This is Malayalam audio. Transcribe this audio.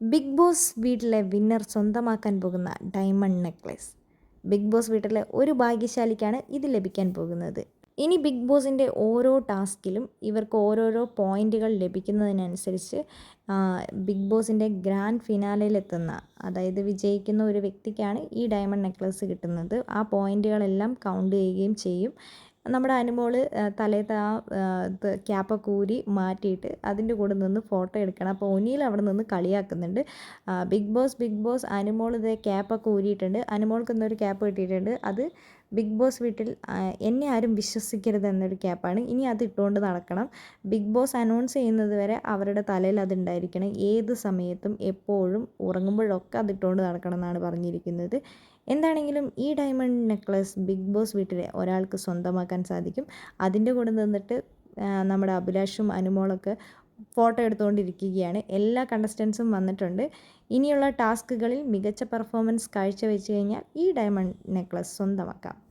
ബിഗ് ബോസ് വീട്ടിലെ വിന്നർ സ്വന്തമാക്കാൻ പോകുന്ന ഡയമണ്ട് നെക്ലസ്. ബിഗ് ബോസ് വീട്ടിലെ ഒരു ഭാഗ്യശാലിക്കാണ് ഇത് ലഭിക്കാൻ പോകുന്നത്. ഇനി ബിഗ് ബോസിന്റെ ഓരോ ടാസ്കിലും ഇവർക്ക് ഓരോരോ പോയിന്റുകൾ ലഭിക്കുന്നതിനനുസരിച്ച് ബിഗ് ബോസിന്റെ ഗ്രാൻഡ് ഫിനാലയിലെത്തുന്ന അതായത് വിജയിക്കുന്ന ഒരു വ്യക്തിക്കാണ് ഈ ഡയമണ്ട് നെക്ലസ് കിട്ടുന്നത്. ആ പോയിന്റുകളെല്ലാം കൗണ്ട് ചെയ്യുകയും ചെയ്യും. നമ്മുടെ അനുമോൾ തലേത്തെ ആ ക്യാപ്പൊക്കെ ഊരി മാറ്റിയിട്ട് അതിന്റെ കൂടെ നിന്ന് ഫോട്ടോ എടുക്കണം. അപ്പോൾ ഒനിയിൽ അവിടെ നിന്ന് കളിയാക്കുന്നുണ്ട്. Bigg Boss Bigg Boss Anumol ഇതേ ക്യാപ്പൊക്കെ ഊരിയിട്ടുണ്ട്. അനുമോൾക്ക് ഇന്നൊരു ക്യാപ്പ് കിട്ടിയിട്ടുണ്ട്. അത് ബിഗ് ബോസ് വീട്ടിൽ എന്നെ ആരും വിശ്വസിക്കരുത് എന്നൊരു ക്യാപ്പാണ്. ഇനി അത് ഇട്ടുകൊണ്ട് നടക്കണം. ബിഗ് ബോസ് അനൗൺസ് ചെയ്യുന്നത് വരെ അവരുടെ തലയിൽ അതുണ്ടായിരിക്കണം ഏത് സമയത്തും എപ്പോഴും ഉറങ്ങുമ്പോഴൊക്കെ അത് ഇട്ടുകൊണ്ട് നടക്കണം എന്നാണ് പറഞ്ഞിരിക്കുന്നത്. എന്താണെങ്കിലും ഈ ഡയമണ്ട് നെക്ലസ് ബിഗ് ബോസ് വീട്ടിലെ ഒരാൾക്ക് സ്വന്തമാക്കാൻ സാധിക്കും. അതിന്റെ കൂടെ നിന്നിട്ട് നമ്മുടെ അഭിലാഷും അനുമോളൊക്കെ ഫോട്ടോ എടുത്തുകൊണ്ടിരിക്കുകയാണ്. എല്ലാ കണ്ടസ്റ്റൻസും വന്നിട്ടുണ്ട്. ഇനിയുള്ള ടാസ്കുകളിൽ മികച്ച പെർഫോമൻസ് കാഴ്ചവെച്ച് കഴിഞ്ഞാൽ ഈ ഡയമണ്ട് നെക്ലസ് സ്വന്തമാക്കാം.